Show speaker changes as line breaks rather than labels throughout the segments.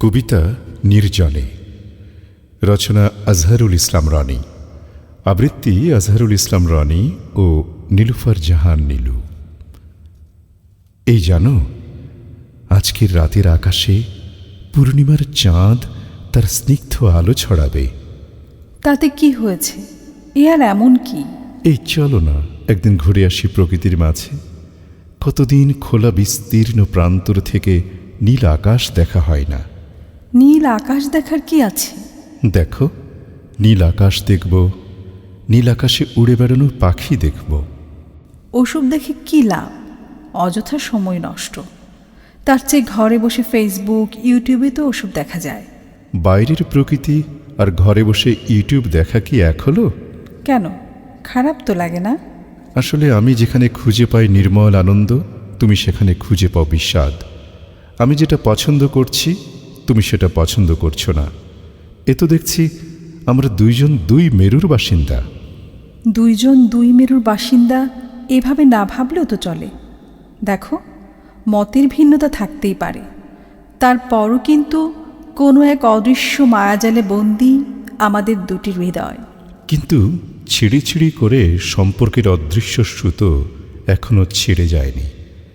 কবিতা নির্জনে। রচনা আজহারুল ইসলাম রনি। আবৃত্তি আজহারুল ইসলাম রনি ও নীলুফার জাহান নীলু। এই জানো আজকের রাতের আকাশে পূর্ণিমার চাঁদ তার স্নিগ্ধ আলো ছড়াবে।
তাতে কি হয়েছে? এ আর এমন কি?
এই চলো না একদিন ঘুরে আসি প্রকৃতির মাঝে। কতদিন খোলা বিস্তীর্ণ প্রান্তর থেকে নীল আকাশ দেখা হয় না।
নীল আকাশ দেখার কি আছে?
দেখো নীল আকাশ দেখব নীল আকাশে উড়ে বেড়ানোর পাখি দেখব।
ওসব দেখে কি লাভ? অযথা সময় নষ্ট। তার চেয়ে ঘরে বসে ফেসবুক ইউটিউবে তো ওসব দেখা যায়।
বাইরের প্রকৃতি আর ঘরে বসে ইউটিউব দেখা কি এক হলো?
কেন? খারাপ তো লাগে না?
আসলে আমি যেখানে খুঁজে পাই নির্মল আনন্দ তুমি সেখানে খুঁজে পাও বিষাদ। আমি যেটা পছন্দ করছি তুমি সেটা পছন্দ করছ না। এ তো দেখছি আমরা দুইজন দুই মেরুর বাসিন্দা।
দুইজন দুই মেরুর বাসিন্দা এভাবে না ভাবলেও তো চলে। দেখো মতের ভিন্নতা থাকতেই পারে। তারপরও কিন্তু কোনো এক অদৃশ্য মায়াজালে বন্দি আমাদের দুটি হৃদয়।
কিন্তু ছিঁড়ি ছিঁড়ি করে সম্পর্কের অদৃশ্য সুতো এখনও ছিঁড়ে যায়নি।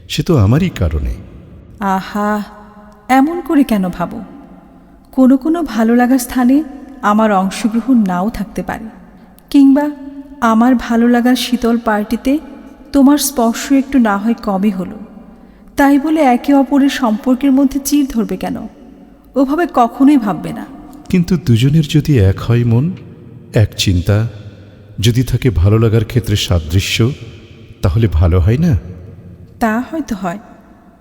সে তো আমারই কারণে।
আহা এমন করে কেন ভাবো? কোনো কোনো ভালো লাগার স্থানে আমার অংশগ্রহণ নাও থাকতে পারে। কিংবা আমার ভালো লাগার শীতল পার্টিতে তোমার স্পর্শ একটু না হয় কমই হলো। তাই বলে একে অপরের সম্পর্কের মধ্যে চির ধরবে কেন? ওভাবে কখনোই ভাববে না।
কিন্তু দুজনের যদি এক হয় মন এক চিন্তা যদি থাকে ভালো লাগার ক্ষেত্রে সাদৃশ্য তাহলে ভালো হয় না?
তা হয়তো হয়।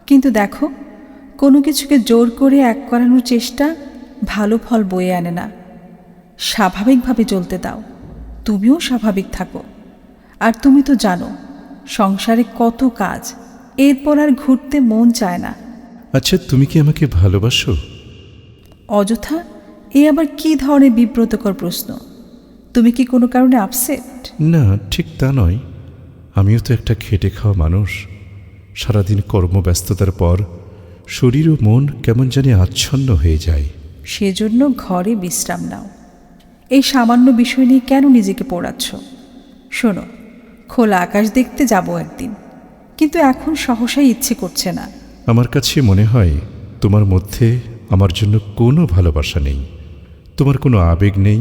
কিন্তু দেখো কোনো কিছুকে জোর করে এক করানোর চেষ্টা ভালো ফল বয়ে আনে না। স্বাভাবিকভাবে চলতে দাও। তুমিও স্বাভাবিক থাকো। আর তুমি তো জানো সংসারে কত কাজ এরপর আর ঘুরতে মন চায় না।
আচ্ছা তুমি কি আমাকে ভালোবাসো?
অযথা এ আবার কী ধরনের বিব্রতকর প্রশ্ন? তুমি কি কোনো কারণে আপসেট
না ঠিক তা নয়। আমিও তো একটা খেটে খাওয়া মানুষ। সারাদিন কর্মব্যস্ততার পর শরীর ও মন কেমন জানি আচ্ছন্ন হয়ে যায়।
সেজন্য ঘরে বিশ্রাম নাও। এই সামান্য বিষয় নিয়ে কেন নিজেকে পোড়াচ্ছ? শোনো খোলা আকাশ দেখতে যাব একদিন কিন্তু এখন সহসাই ইচ্ছে করছে না।
আমার কাছে মনে হয় তোমার মধ্যে আমার জন্য কোনো ভালোবাসা নেই। তোমার কোনো আবেগ নেই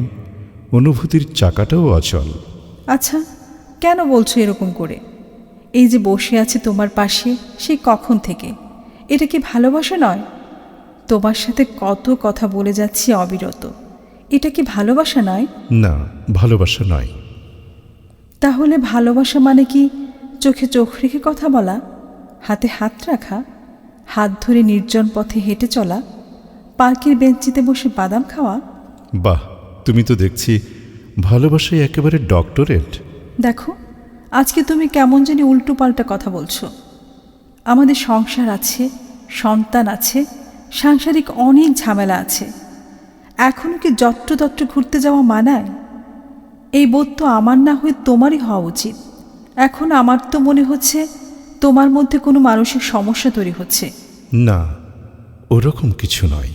অনুভূতির চাকাটাও অচল।
আচ্ছা কেন বলছো এরকম করে? এই যে বসে আছে তোমার পাশে সে কখন থেকে? এটা কি ভালোবাসা নয়? তোমার সাথে কত কথা বলে যাচ্ছি অবিরত। এটা কি ভালোবাসা নয়?
না ভালোবাসা নয়।
তাহলে ভালোবাসা মানে কি? চোখে চোখ রেখে কথা বলা? হাতে হাত রাখা? হাত ধরে নির্জন পথে হেঁটে চলা? পার্কের বেঞ্চিতে বসে বাদাম খাওয়া?
বাহ তুমি তো দেখছি ভালোবাসায় একেবারে ডক্টরেট
দেখো আজকে তুমি কেমন জানি উল্টো পাল্টা কথা বলছো। আমাদের সংসার আছে, সন্তান আছে, সাংসারিক অনেক ঝামেলা আছে। এখনও কি যত্রতত্র ঘুরতে যাওয়া মানায়? এই বোধ তো আমার না হয়ে তোমারই হওয়া উচিত। এখন আমার তো মনে হচ্ছে তোমার মধ্যে কোনো মানসিক সমস্যা তৈরি হচ্ছে।
না, ওরকম কিছু নয়।